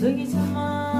저기 참아.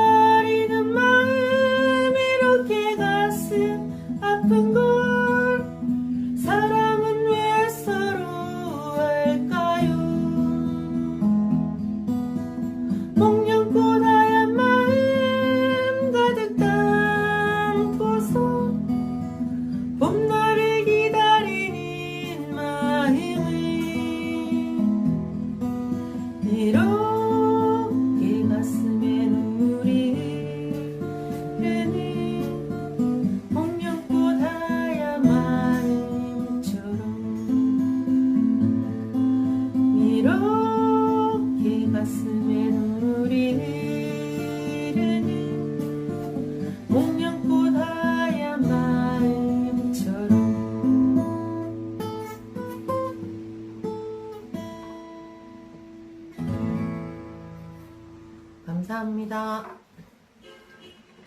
It 감사합니다.